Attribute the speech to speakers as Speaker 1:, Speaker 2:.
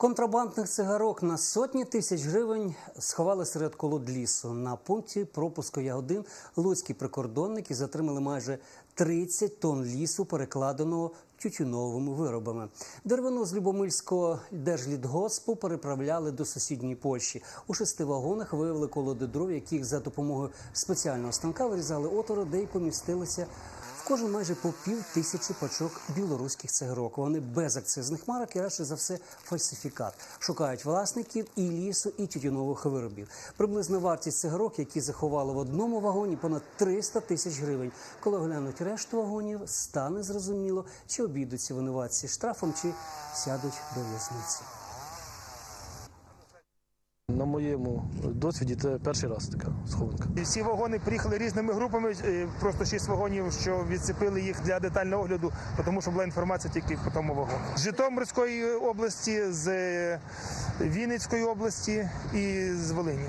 Speaker 1: Контрабандних цигарок на сотні тисяч гривень сховали серед колод лісу. На пункті пропуску Ягодин луцькі прикордонники затримали майже 30 тонн лісу, перекладеного тютюновими виробами. Деревину з Любомильського держлідгоспу переправляли до сусідньої Польщі. У шести вагонах виявили колоди дров, яких за допомогою спеціального станка вирізали отвори, де й помістилися в кожен майже по пів тисячі пачок білоруських цигарок. Вони без акцизних марок і радше за все фальсифікат. Шукають власників і лісу, і тютюнових виробів. Приблизна вартість цигарок, які заховали в одному вагоні, понад 300 тисяч гривень. Коли оглянуть решту вагонів, стане зрозуміло, чи обійдуться винуватці штрафом, чи сядуть до в'язниці.
Speaker 2: На моєму досвіді це перший раз така схованка.
Speaker 3: Всі вагони приїхали різними групами, е, просто шість вагонів, що відцепили їх для детального огляду, тому що була інформація тільки по тому вагону. З Житомирської області, з е, Вінницької області і з Волині.